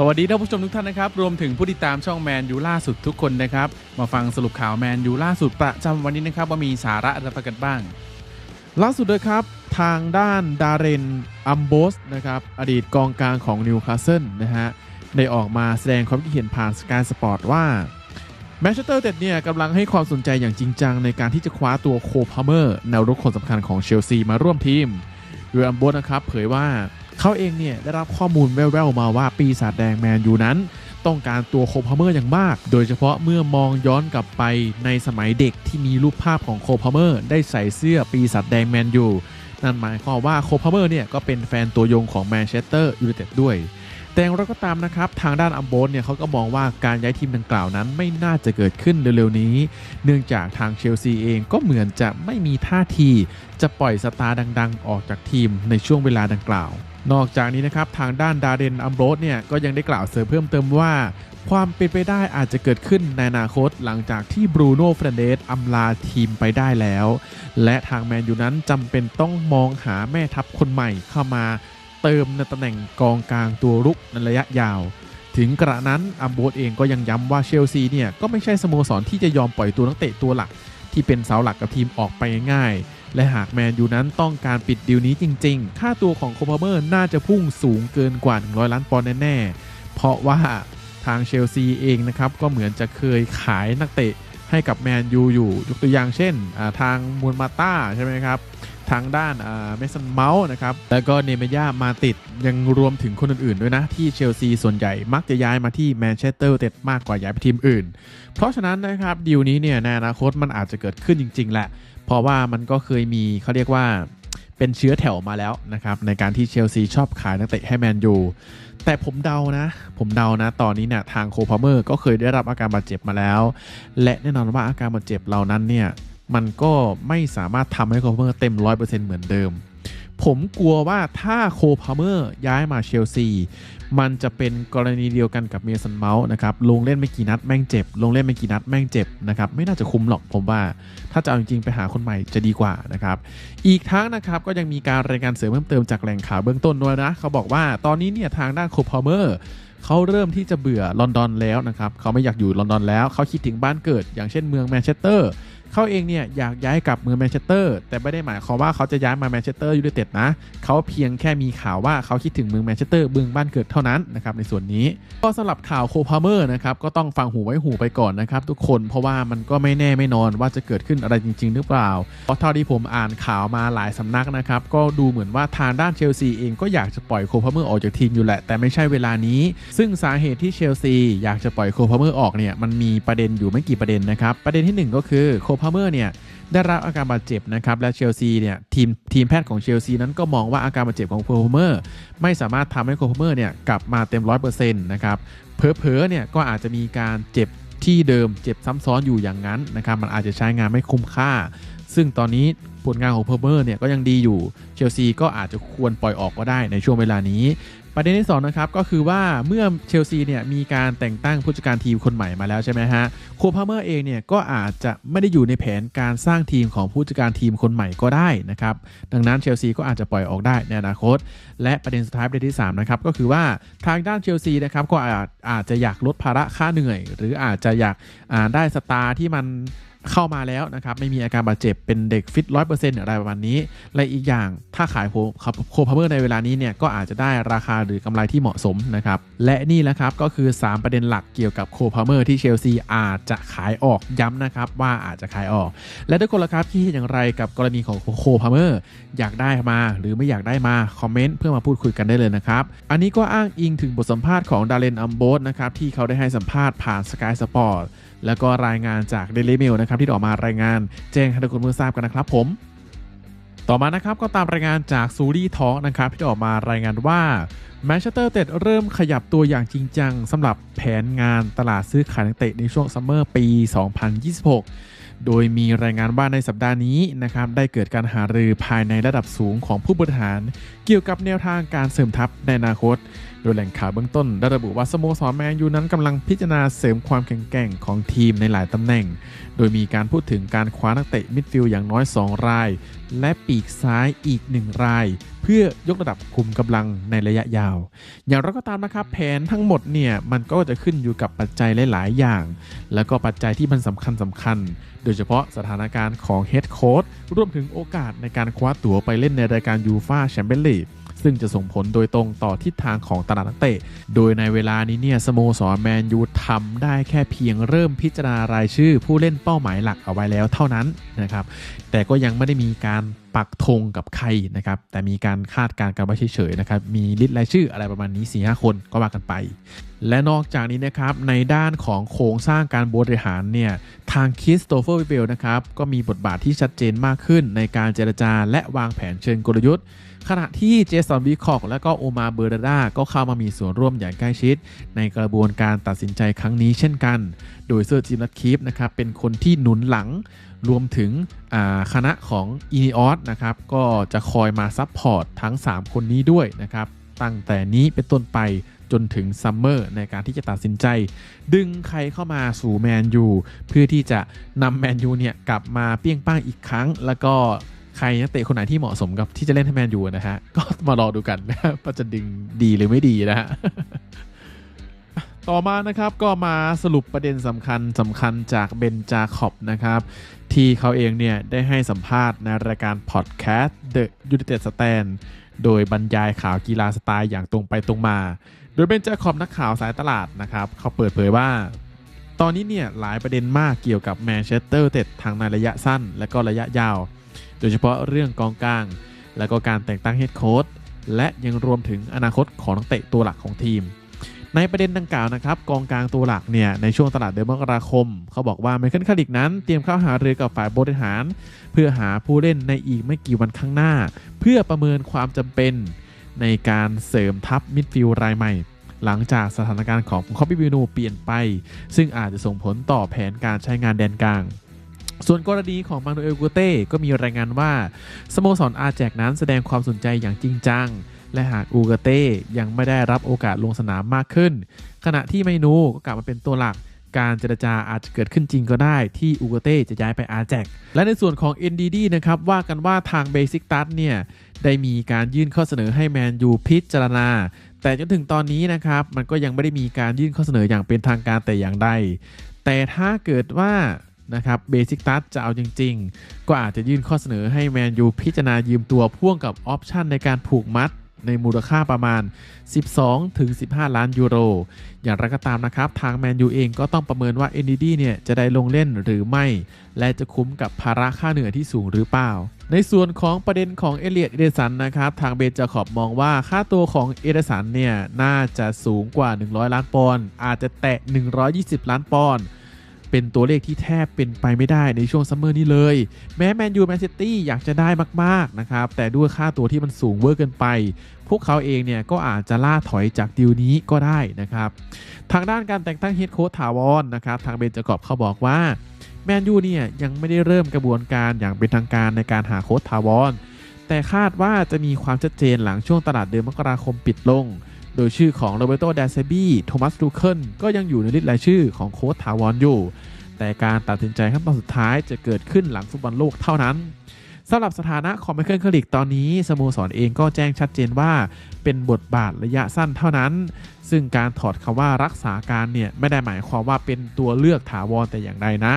สวัสดีท่านผู้ชมทุกท่านนะครับ รวมถึงผู้ติดตามช่องแมนยูล่าสุดทุกคนนะครับ มาฟังสรุปข่าวแมนยูล่าสุดประจำวันนี้นะครับ ว่ามีสาระอะไรกันบ้าง ล่าสุดเลยครับ ทางด้านดาเรนอัมโบสนะครับอดีตกองกลางของนิวคาสเซิลนะฮะได้ออกมาแสดงความคิดเห็นผ่านสกายสปอร์ตว่าแมนเชสเตอร์เต็ดเนี่ยกำลังให้ความสนใจอย่างจริงจังในการที่จะคว้าตัวโคพาเมอร์แนวรุกคนสำคัญของเชลซีมาร่วมทีมโดยอัมโบสนะครับเผยว่า เขาเองเนี่ยได้รับข้อมูลแว่วๆมาว่าปีศาจแดงแมนยูนั้น ต้องการตัวโคพาเมอร์อย่างมาก โดยเฉพาะเมื่อมองย้อนกลับไปในสมัยเด็กที่มีรูปภาพของโคพาเมอร์ได้ใส่เสื้อปีศาจแดงแมนยูนั่นหมายความว่าโคพาเมอร์เนี่ยก็เป็นแฟนตัวยงของแมนเชสเตอร์ยูไนเต็ดด้วย แต่อย่างไรก็ตามนะครับ ทางด้านอัมโบสเนี่ยเขาก็มองว่าการย้ายทีมดังกล่าวนั้นไม่น่าจะเกิดขึ้นเร็วๆนี้ เนื่องจากทางเชลซีเองก็เหมือนจะไม่มีท่าที จะปล่อยสตาร์ดัง ๆ ออกจากทีมในช่วงเวลาดังกล่าว นอกจากนี้นะครับทางด้านดาเรนอัมโบสเนี่ยก็ยังได้กล่าวเสริมเพิ่มเติมว่า ความเป็นไปได้อาจจะเกิดขึ้นในอนาคตหลังจากที่บรูโน่เฟรนเดสอำลาทีมไปได้แล้ว และทางแมนยูนั้นจำเป็นต้องมองหาแม่ทัพคนใหม่เข้ามาเติมในตำแหน่งกองกลางตัวรุกในระยะยาว ถึงกระนั้นอัมโบสเองก็ยังย้ำว่าเชลซีเนี่ยก็ไม่ใช่สโมสรที่จะยอมปล่อยตัวนักเตะตัวหลัก ที่เป็นเสาหลักกับทีมออกไปง่ายๆ และหากแมนยูนั้นต้องการปิดดีลนี้จริงๆ ค่าตัวของโคพาเมอร์น่าจะพุ่งสูงเกินกว่า 100 ล้านปอนด์แน่ๆ เพราะว่าทางเชลซีเองนะครับ ก็เหมือนจะเคยขายนักเตะให้กับแมนยูอยู่ยกตัวอย่างเช่น ทางมูลมาต้าใช่ไหมครับ ทางด้านเมสันเมาส์นะครับ แล้วก็เนเมย่ามาติดยังรวมถึงคนอื่นๆ ด้วยนะ ที่เชลซีส่วนใหญ่มักจะย้ายมาที่แมนเชสเตอร์เต็ดมากกว่าย้ายไปทีมอื่น เพราะฉะนั้นนะครับดีลนี้เนี่ยในอนาคตมันอาจจะเกิดขึ้นจริง ๆ แหละ เพราะว่ามันก็เคยมีเขาเรียกว่าเป็นเชื้อแถวมาแล้วนะครับ ในการที่เชลซีชอบขายนักเตะให้แมนยูแต่ผมเดานะ ผมเดานะ ตอนนี้เนี่ยทางโคพาเมอร์ก็เคยได้รับอาการบาดเจ็บมาแล้ว และแน่นอนว่าอาการบาดเจ็บเหล่านั้นเนี่ยมันก็ไม่สามารถทำให้โคพาเมอร์เต็ม 100%เหมือนเดิม ผมกลัวว่าถ้าโคพาเมอร์ย้ายมาเชลซี มันจะเป็นกรณีเดียวกันกับเมสันเมาส์นะครับลงเล่นไม่กี่นัดแม่งเจ็บ ลงเล่นไม่กี่นัดแม่งเจ็บนะครับไม่น่าจะคุ้มหรอกผมว่า ถ้าจะเอาจริงๆไปหาคนใหม่จะดีกว่านะครับอีกทั้งนะครับก็ยังมีการรายงานเสริมเพิ่มเติมจากแหล่งข่าวเบื้องต้นด้วยนะเขาบอกว่าตอนนี้เนี่ยทางด้านโคพาเมอร์เขาเริ่มที่จะเบื่อลอนดอนแล้วนะครับเขาไม่อยากอยู่ลอนดอนแล้วเขาคิดถึงบ้านเกิด อย่างเช่นเมืองแมนเชสเตอร์ เขาเองเนี่ยอยากย้ายกลับเมืองแมนเชสเตอร์ แต่ไม่ได้หมายความว่าเขาจะย้ายมาแมนเชสเตอร์ยูไนเต็ดนะเขาเพียงแค่มีข่าวว่าเขาคิดถึงเมืองแมนเชสเตอร์เมืองบ้านเกิดเท่านั้นนะครับในส่วนนี้ ก็สำหรับข่าวโคพาเมอร์นะครับก็ต้องฟังหูไว้หูไปก่อนนะครับทุกคนเพราะว่ามันก็ไม่แน่ไม่นอนว่าจะเกิดขึ้นอะไรจริง ๆ หรือเปล่าเพราะเท่าที่ผมอ่านข่าวมาหลายสำนักนะครับก็ดูเหมือนว่าทางด้านเชลซีเองก็อยากจะปล่อยโคพาเมอร์ออกจากทีมอยู่แหละ แต่ไม่ใช่เวลานี้ ซึ่งสาเหตุที่เชลซีอยากจะปล่อยโคพาเมอร์ออกเนี่ยมันมีประเด็นอยู่ไม่กี่ประเด็นนะครับประเด็นที่หนึ่งก็คือโคพาเมอร์เนี่ยได้รับอาการบาดเจ็บนะครับและเชลซีเนี่ยทีมทีมแพทย์ของเชลซีนั้นก็มองว่าอาการบาดเจ็บของโคพาเมอร์ไม่สามารถทำให้โคพาเมอร์เนี่ยกลับมาเต็มร้อยเปอร์เซ็นต์นะครับเผลอเนี่ยก็อาจจะมีการเจ็บที่เดิมเจ็บซ้ำซ้อนอยู่อย่างนั้นนะครับมันอาจจะใช้งานไม่คุ้มค่า ซึ่งตอนนี้ผลงานของเพอร์เมอร์เนี่ยก็ยังดีอยู่เชลซีก็อาจจะควรปล่อยออกก็ได้ในช่วงเวลานี้ ประเด็นที่2นะครับก็คือว่าเมื่อเชลซีเนี่ยมีการแต่งตั้งผู้จัดการทีมคนใหม่มาแล้วใช่ไหมฮะโคพาเมอร์เองเนี่ยก็อาจจะไม่ได้อยู่ในแผนการสร้างทีมของผู้จัดการทีมคนใหม่ก็ได้นะครับดังนั้นเชลซีก็อาจจะปล่อยออกได้ในอนาคต และประเด็นสุดท้ายประเด็นที่3นะครับก็คือว่าทางด้านเชลซีนะครับก็อาจอาจจะอยากลดภาระค่าเหนื่อย หรืออาจจะอยากได้สตาร์ที่มัน เข้ามาแล้วนะครับไม่มีอาการบาดเจ็บเป็นเด็กฟิตร้อยเปอร์เซ็นต์อะไรประมาณนี้ และอีกอย่างถ้าขายโคโคพาเมอร์ในเวลานี้เนี่ยก็อาจจะได้ราคาหรือกำไรที่เหมาะสมนะครับและนี่แหละครับก็คือ 3 ประเด็นหลักเกี่ยวกับโคพาเมอร์ที่เชลซีอาจจะขายออกย้ำนะครับว่าอาจจะขายออก และทุกคนละครับที่เห็นอย่างไรกับกรณีของโคพาเมอร์อยากได้มาหรือไม่อยากได้มาคอมเมนต์เพื่อมาพูดคุยกันได้เลยนะครับอันนี้ก็อ้างอิงถึงบทสัมภาษณ์ของดาเลนอัมโบสนะครับที่เขาได้ให้สัมภาษณ์ผ่านสกายสปอร์ต แล้วก็รายงานจาก Daily Mail นะครับที่ออกมารายงานแจ้งให้ทุกคนเพื่อทราบกันนะครับผมต่อมานะครับก็ตามรายงานจากซูรี่ทอนะครับที่ออกมารายงานว่าแมนเชสเตอร์เต็ดเริ่มขยับตัวอย่างจริงจังสำหรับแผนงานตลาดซื้อขายนักเตะในช่วงซัมเมอร์ปี 2026 โดยมีรายงานว่าในสัปดาห์นี้นะครับได้เกิดการหารือภายในระดับสูงของผู้บริหาร เกี่ยวกับแนวทางการเสริมทัพในอนาคต โดยแหล่งข่าวเบื้องต้นได้ระบุว่าสโมสรแมนยูนั้นกำลังพิจารณาเสริมความแข็งแกร่งของทีมในหลายตำแหน่ง โดยมีการพูดถึงการคว้านักเตะมิดฟิลด์อย่างน้อย 2 ราย และปีกซ้ายอีก 1 ราย พื่อยกระดับคุมกำลังในระยะยาว อย่างไรก็ตามนะครับแผนทั้งหมดเนี่ยมันก็จะขึ้นอยู่กับปัจจัยหลาย ๆ อย่าง แล้วก็ปัจจัยที่มันสำคัญสำคัญ โดยเฉพาะสถานการณ์ของเฮดโค้ดรวมถึงโอกาสในการคว้าตั๋วไปเล่นในรายการยูฟาแชมเปี้ยนลีกซึ่งจะส่งผลโดยตรงต่อทิศทางของตลาดนักเตะ โดยในเวลานี้เนี่ยสโมสรแมนยูทำได้แค่เพียงเริ่มพิจารณารายชื่อผู้เล่นเป้าหมายหลักเอาไว้แล้วเท่านั้นนะครับ แต่ก็ยังไม่ได้มีการ ปักธงกับใครนะครับ แต่มีการคาดการณ์กันไว้เฉยๆนะครับ มีลิสต์รายชื่ออะไรประมาณนี้4ีหคนก็ว่ากันไป และนอกจากนี้นะครับ ในด้านของโครงสร้างการบริหารเนี่ย ทางคริสโตเฟอร์วิเบลนะครับ ก็มีบทบาทที่ชัดเจนมากขึ้นในการเจรจาและวางแผนเชิงกลยุทธ์ขณะที่เจสันวีคอกและก็โอมาเบอร์ดาก็เข้ามามีส่วนร่วมอย่างใกล้ชิด ในกระบวนการตัดสินใจครั้งนี้เช่นกัน โดยเซอร์จิมนัทคีฟนะครับเป็นคนที่หนุนหลังรวมถึงคณะของอีนิออสนะครับก็จะคอยมาซับพอร์ตทั้ง 3 คนนี้ด้วยนะครับตั้งแต่นี้เป็นต้นไปจนถึงซัมเมอร์ในการที่จะตัดสินใจ ดึงใครเข้ามาสู่แมนยูเพื่อที่จะนำแมนยูเนี่ยกลับมาเปี้ยงป้างอีกครั้ง แล้วก็ใครนักเตะคนไหนที่เหมาะสมกับที่จะเล่นให้แมนยูนะฮะ ก็มารอดูกันนะว่าจะดึงดีหรือไม่ดีนะฮะ ต่อมานะครับก็มาสรุปประเด็นสำคัญสำคัญจากเบนจาคอบนะครับที่เขาเองเนี่ยได้ให้สัมภาษณ์ในรายการพอดแคสต์ The United Stand โดยบรรยายข่าวกีฬาสไตล์อย่างตรงไปตรงมา โดยเบนจาคอบนักข่าวสายตลาดนะครับเขาเปิดเผยว่า ตอนนี้เนี่ยหลายประเด็นมากเกี่ยวกับแมนเชสเตอร์เต็ดทางในระยะสั้นและก็ระยะยาว โดยเฉพาะเรื่องกองกลาง และก็การแต่งตั้งเฮดโค้ชและยังรวมถึงอนาคตของนักเตะตัวหลักของทีม ในประเด็นดังกล่าวนะครับกองกลางตัวหลักเนี่ยในช่วงตลาดเดือนมกราคม เขาบอกว่าไมเคิลคาริกนั้น เตรียมเข้าหาเรือกับฝ่ายบริหาร เพื่อหาผู้เล่นในอีกไม่กี่วันข้างหน้า เพื่อประเมินความจำเป็นในการเสริมทัพมิดฟิลด์รายใหม่ หลังจากสถานการณ์ของคอปปี้บิโนเปลี่ยนไป ซึ่งอาจจะส่งผลต่อแผนการใช้งานแดนกลางส่วนกรณีของมานูเอลกูเต้ก็มีรายงานว่า สโมสรอาแจกนั้นแสดงความสนใจอย่างจริงจัง และหากอูกาเต้ยังไม่ได้รับโอกาสลงสนามมากขึ้น ขณะที่ไมนูก็กลับมาเป็นตัวหลัก การเจรจาอาจจะเกิดขึ้นจริงก็ได้ที่อูกาเต้จะย้ายไปอาแจกและในส่วนของ NDD นะครับว่ากันว่าทางเบสิกตัสเนี่ยได้มีการยื่นข้อเสนอให้แมนยูพิจารณา แต่จนถึงตอนนี้นะครับมันก็ยังไม่ได้มีการยื่นข้อเสนออย่างเป็นทางการแต่อย่างใด แต่ถ้าเกิดว่านะครับเบสิกตัสจะเอาจริง ๆ ก็อาจจะยื่นข้อเสนอให้แมนยูพิจารณายืมตัวพ่วงกับออปชันในการผูกมัด ในมูลค่าประมาณ 12ถึง15 ล้านยูโร อย่างไรก็ตามนะครับ ทางแมนยูเองก็ต้องประเมินว่า NDD เนี่ยจะได้ลงเล่นหรือไม่ และจะคุ้มกับภาระค่าเหนื่อยที่สูงหรือเปล่า ในส่วนของประเด็นของเอเลียดเอเดสันนะครับ ทางเบนจาขอบมองว่าค่าตัวของเอเดสันเนี่ยน่าจะสูงกว่า 100 ล้านปอนด์อาจจะแตะ 120 ล้านปอนด์ เป็นตัวเลขที่แทบเป็นไปไม่ได้ในช่วงซัมเมอร์นี้เลย แม้แมนยูแมนซิตี้อยากจะได้มากๆนะครับ แต่ด้วยค่าตัวที่มันสูงเวอร์เกินไป พวกเขาเองเนี่ยก็อาจจะล่าถอยจากดีลนี้ก็ได้นะครับ ทางด้านการแต่งตั้งเฮดโค้ชถาวรนนะครับ ทางเบนจากอบเขาบอกว่าแมนยูเนี่ยยังไม่ได้เริ่มกระบวนการอย่างเป็นทางการในการหาโค้ชถาวรแต่คาดว่าจะมีความชัดเจนหลังช่วงตลาดเดือนมกราคมปิดลง โดยชื่อของโรเบโตเดซบีโทมัสลูเคิลก็ยังอยู่ในลิสต์รายชื่อของโค้ชถาวรอยู่ แต่การตัดสินใจขั้นตอนสุดท้ายจะเกิดขึ้นหลังฟุตบอลโลกเท่านั้นสำหรับสถานะของไมเคิลคลิกตอนนี้สโมสรเองก็แจ้งชัดเจนว่า เป็นบทบาทระยะสั้นเท่านั้น ซึ่งการถอดคำว่ารักษาการเนี่ยไม่ได้หมายความว่าเป็นตัวเลือกถาวรแต่อย่างใดนะ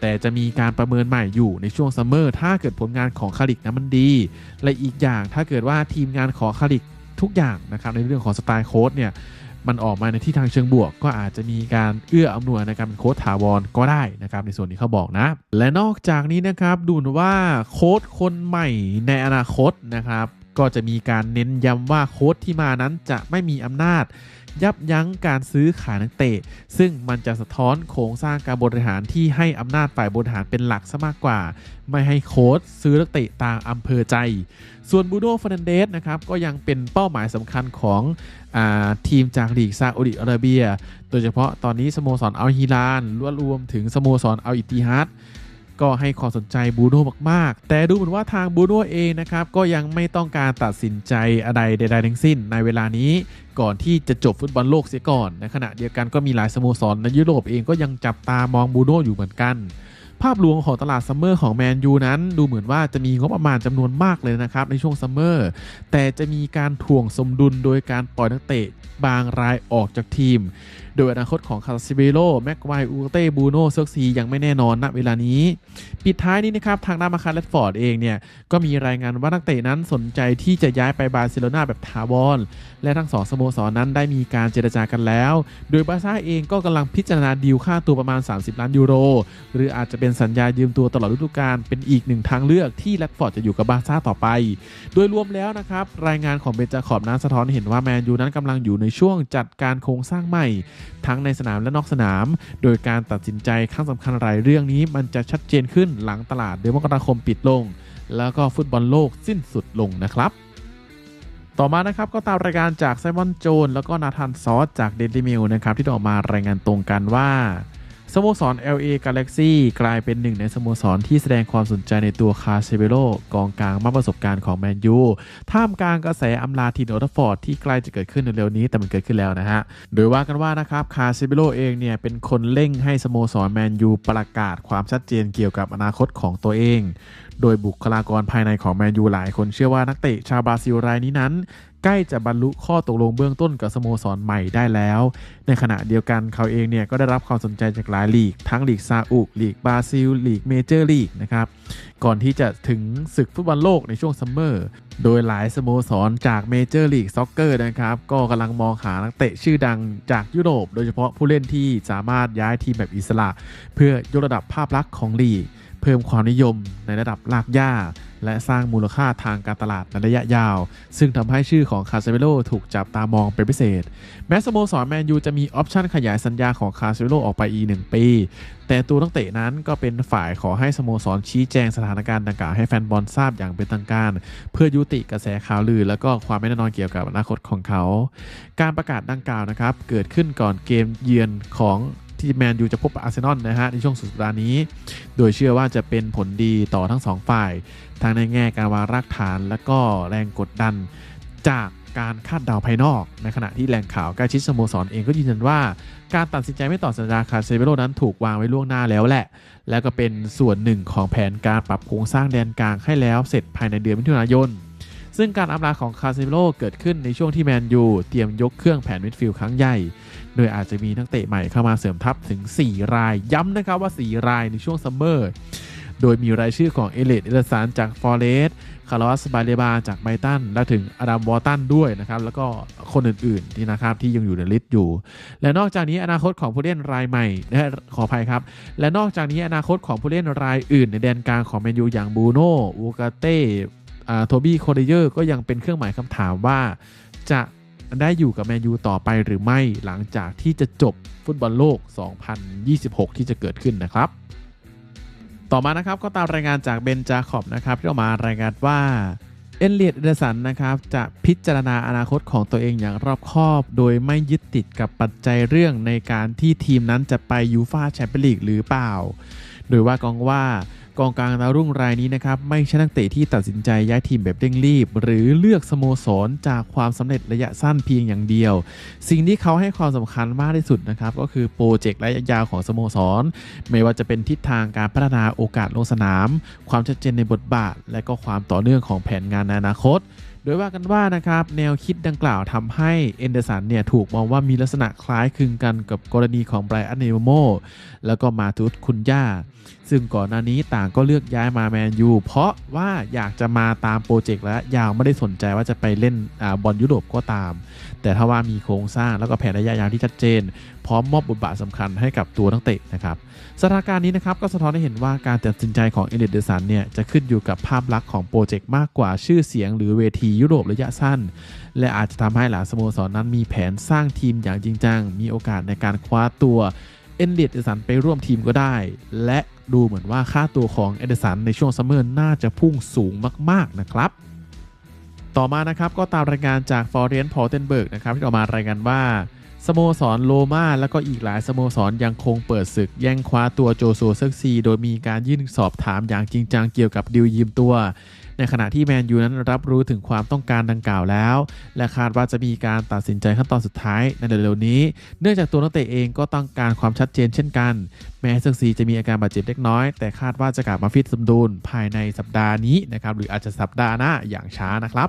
แต่จะมีการประเมินใหม่อยู่ในช่วงซัมเมอร์ถ้าเกิดผลงานของคาริกนั้นมันดี และอีกอย่างถ้าเกิดว่าทีมงานของคาริก ทุกอย่างนะครับในเรื่องของสไตล์โค้ดเนี่ยมันออกมาในที่ทางเชิงบวก ก็อาจจะมีการเอื้ออำนวยในการเป็นโค้ดถาวรก็ได้นะครับในส่วนนี้เขาบอกนะ และนอกจากนี้นะครับดูว่าโค้ดคนใหม่ในอนาคตนะครับก็จะมีการเน้นย้ำว่าโค้ดที่มานั้นจะไม่มีอำนาจ ยับยั้งการซื้อขายนักเตะ ซึ่งมันจะสะท้อนโครงสร้างการบริหารที่ให้อำนาจฝ่ายบริหารเป็นหลักซะมากกว่า ไม่ให้โค้ชซื้อนักเตะตามอำเภอใจ ส่วนบูโดฟานันเดสนะครับก็ยังเป็นเป้าหมายสำคัญของอทีมจากลีกซาอุดิอาระเบีย โดยเฉพาะตอนนี้สโมสรอัลฮิลานรวมถึงสโมสรอัลอิติฮัด ก็ให้ความสนใจบูโน่มากๆ แต่ดูเหมือนว่าทางบูโน่เองนะครับก็ยังไม่ต้องการตัดสินใจอะไรใดๆทั้งสิ้นในเวลานี้ก่อนที่จะจบฟุตบอลโลกเสียก่อน ในขณะเดียวกันก็มีหลายสโมสรในยุโรปเองก็ยังจับตามองบูโน่อยู่เหมือนกัน ภาพรวมของตลาดซัมเมอร์ของแมนยูนั้น ดูเหมือนว่าจะมีงบประมาณจำนวนมากเลยนะครับในช่วงซัมเมอร์แต่จะมีการถ่วงสมดุลโดยการปล่อยนักเตะบางรายออกจากทีม โดยอนาคตของคาซิเบโลแม็กไวอูเต้บูโนเซิร์ซียังไม่แน่นอนณเวลานี้ ปิดท้ายนี้นะครับทางด้านมาคาเลตฟอร์ดเองเนี่ยก็มีรายงานว่านักเตะนั้นสนใจที่จะย้ายไปบาร์เซโลนาแบบถาวรและทั้งสองสโมสรนนั้นได้มีการเจรจากันแล้ว โดยบาร์ซ่าเองก็กำลังพิจารณาดีลค่าตัวประมาณ 30 ล้านยูโร หรืออาจจะเป็นสัญญายืมตัวตลอดฤดูกาลเป็นอีกหนึ่งทางเลือกที่แรดฟอร์ดจะอยู่กับบาร์ซ่าต่อไป โดยรวมแล้วนะครับรายงานของเบนจาขอบนั้นสะท้อนเห็นว่าแมนยูนั้นกำลังอยู่ในช่วงจัดการโครงสร้างใหม่ทั้งในสนามและนอกสนาม โดยการตัดสินใจครั้งสำคัญหลายเรื่องนี้ มันจะชัดเจนขึ้นหลังตลาดเดือนมกราคมปิดลง แล้วก็ฟุตบอลโลกสิ้นสุดลงนะครับต่อมานะครับก็ตามรายการจากไซมอนโจนแล้วก็นาธานซอสจากเดลิมิลนะครับที่ออกมารายงานตรงกันว่า สโมสร LA Galaxy กลายเป็นหนึ่งในสโมสรที่แสดงความสนใจในตัวคาเซเบโลกองกลางมากประสบการณ์ของแมนยูท่ามกลางกระแสอำลาทีมโอทฟอร์ดที่ใกล้จะเกิดขึ้นเร็วๆนี้แต่มันเกิดขึ้นแล้วนะฮะ โดยว่ากันว่านะครับคาเซเบโลเองเนี่ยเป็นคนเร่งให้สโมสรแมนยูประกาศความชัดเจนเกี่ยวกับอนาคตของตัวเอง โดยบุคลากรภายในของแมนยูหลายคนเชื่อว่านักเตะชาวบราซิลรายนี้นั้น ใกล้จะบรรลุข้อตกลงเบื้องต้นกับสโมสรใหม่ได้แล้ว ในขณะเดียวกันเขาเองเนี่ยก็ได้รับความสนใจจากหลายลีก ทั้งลีกซาอุลีกบราซิลลีกเมเจอร์ลีกนะครับก่อนที่จะถึงศึกฟุตบอลโลกในช่วงซัมเมอร์โดยหลายสโมสรจากเมเจอร์ลีกซ็อกเกอร์นะครับก็กำลังมองหานักเตะชื่อดังจากยุโรป โดยเฉพาะผู้เล่นที่สามารถย้ายทีมแบบอิสระ เพื่อยกระดับภาพลักษณ์ของลีก พิ่มความนิยมในระดับลากย่า และสร้างมูลค่าทางการตลาดในระยะยาว ซึ่งทำให้ชื่อของคาเซเบโลถูกจับตามองเป็นพิเศษ แม้สโมสรแมนยูจะมีออปชันขยายสัญญาของคาเซเบโลออกไปอีกหนึ่งปี แต่ตัวนักเตะนั้นก็เป็นฝ่ายขอให้สโมสรชี้แจงสถานการณ์ดังกล่าวให้แฟนบอลทราบอย่างเป็นทางการ เพื่อยุติกระแสข่าวลือ และก็ความไม่แน่นอนเกี่ยวกับอนาคตของเขา การประกาศดังกล่าวนะครับเกิดขึ้นก่อนเกมเยือนของ ที่แมนยูจะพบอาร์เซนอลนะฮะในช่วงสุดสัปดาห์นี้ โดยเชื่อว่าจะเป็นผลดีต่อทั้งสองฝ่ายทั้งในแง่การวางรากฐานและก็แรงกดดันจากการคาดเดาภายนอก ในขณะที่แหล่งข่าวใกล้ชิดสโมสรเองก็ยืนยันว่า การตัดสินใจไม่ต่อสัญญาคาเซเบโรนั้นถูกวางไว้ล่วงหน้าแล้วแหละ และก็เป็นส่วนหนึ่งของแผนการปรับโครงสร้างแดนกลางให้แล้วเสร็จภายในเดือนมิถุนายน ซึ่งการอำลาของคาเซเบโรเกิดขึ้นในช่วงที่แมนยูเตรียมยกเครื่องแผนมิดฟิลด์ครั้งใหญ่ โดยอาจจะมีนักเตะใหม่เข้ามาเสริมทัพถึง 4 ราย ย้ำนะครับว่า 4 รายในช่วงซัมเมอร์ โดยมีรายชื่อของเอเลดเอเลสานจากฟอร์เรสคาร์ลอสบาเลบาจากไบตัน และถึงอดัมวอตันด้วยนะครับ แล้วก็คนอื่นๆที่นะครับที่ยังอยู่ในลิสต์อยู่ และนอกจากนี้อนาคตของผู้เล่นรายใหม่นะขออภัยครับ และนอกจากนี้อนาคตของผู้เล่นรายอื่น ในแดนกลางของแมนยูอย่างบูโน่อูกาเต้โทบี้โคเดเยอร์ก็ยังเป็นเครื่องหมายคำถามว่าจะ ได้อยู่กับแมนยูต่อไปหรือไม่หลังจากที่จะจบฟุตบอลโลก 2026 ที่จะเกิดขึ้นนะครับ ต่อมานะครับก็ตามรายงานจากเบนจาคอบนะครับที่ออกมารายงานว่าเอลเลียดเดสันนะครับจะพิจารณาอนาคตของตัวเองอย่างรอบคอบ โดยไม่ยึดติดกับปัจจัยเรื่องในการที่ทีมนั้นจะไปยูฟาแชมเปี้ยนลีกหรือเปล่า โดยว่ากองว่า กองกลางดาวรุ่งรายนี้นะครับไม่ใช่นักเตะที่ตัดสินใจย้ายทีมแบบเร่งรีบ หรือเลือกสโมสรจากความสำเร็จระยะสั้นเพียงอย่างเดียว สิ่งที่เขาให้ความสำคัญมากที่สุดนะครับก็คือโปรเจกต์ระยะยาวของสโมสร ไม่ว่าจะเป็นทิศทางการพัฒนาโอกาสลงสนาม ความชัดเจนในบทบาท และก็ความต่อเนื่องของแผนงานในอนาคต ดยว่ากันว่านะครับแนวคิดดังกล่าวทำให้เอนเดอร์สันเนี่ยถูกมองว่ามีลักษณะคล้ายคลึงกันกับกรณีของไบรอันเนโมแล้วก็มาตุสคุณย่า ซึ่งก่อนหน้านี้ต่างก็เลือกย้ายมาแมนยูเพราะว่าอยากจะมาตามโปรเจกต์และยาวไม่ได้สนใจว่าจะไปเล่นบอลยุโรปก็ตาม แต่ถ้าว่ามีโครงสร้างแล้วก็แผนระยะยาวที่ชัดเจน พร้อมมอบบทบาทสำคัญให้กับตัวนักเตะนะครับสถานการณ์นี้นะครับก็สะท้อนให้เห็นว่าการตัดสินใจของเอเดเดอร์สันเนี่ยจะขึ้นอยู่กับภาพลักษณ์ของโปรเจกต์มากกว่าชื่อเสียงหรือเวทียุโรประยะสั้น และอาจจะทำให้หลายสโมสรนนั้นมีแผนสร้างทีมอย่างจริงจังมีโอกาสในการคว้าตัวเอนเดเดสันไปร่วมทีมก็ได้ และดูเหมือนว่าค่าตัวของเอเดสันในช่วงซัมเมอร์น่าจะพุ่งสูงมาก ๆ นะครับ ต่อมานะครับก็ตามรายงานจากฟอร์เรนพอเทนเบิร์กนะครับที่ออกมารายงานว่าสโมสรโลมาและก็อีกหลายสโมสรยังคงเปิดศึกแย่งคว้าตัวโจโซเซกซี โดยมีการยื่นสอบถามอย่างจริงจังเกี่ยวกับดิวยืมตัว ในขณะที่แมนยูนั้นรับรู้ถึงความต้องการดังกล่าวแล้ว และคาดว่าจะมีการตัดสินใจขั้นตอนสุดท้ายในเร็วๆนี้ เนื่องจากตัวนักเตะเองก็ต้องการความชัดเจนเช่นกัน แม้เซกซีจะมีอาการบาดเจ็บเล็กน้อย แต่คาดว่าจะกลับมาฟิตสมดุลภายในสัปดาห์นี้นะครับหรืออาจจะสัปดาห์หน้าอย่างช้านะครับ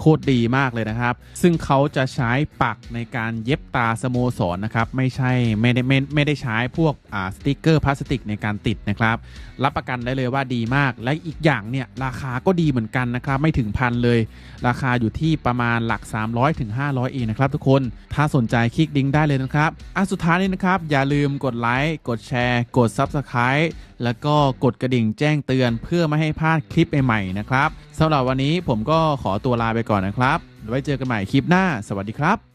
โคตรดีมากเลยนะครับ ซึ่งเขาจะใช้ปักในการเย็บตาสโมสรนนะครับ ไม่ใช่ไม่ได้ไม่ไม่ได้ใช้พวกอ่าสติกเกอร์พลาสติกในการติดนะครับ รับประกันได้เลยว่าดีมาก และอีกอย่างเนี่ยราคาก็ดีเหมือนกันนะครับ ไม่ถึงพันเลย ราคาอยู่ที่ประมาณหลัก 300ถึง500เองนะครับทุกคน ถ้าสนใจคลิกลิงได้เลยนะครับอันสุดท้ายนี้นะครับอย่าลืมกดไลค์กดแชร์ กด Subscribe แล้วก็กดกระดิ่งแจ้งเตือนเพื่อไม่ให้พลาดคลิปใหม่ๆนะครับสำหรับวันนี้ผมก็ขอตัวลาไปก่อนนะครับไว้เจอกันใหม่คลิปหน้า สวัสดีครับ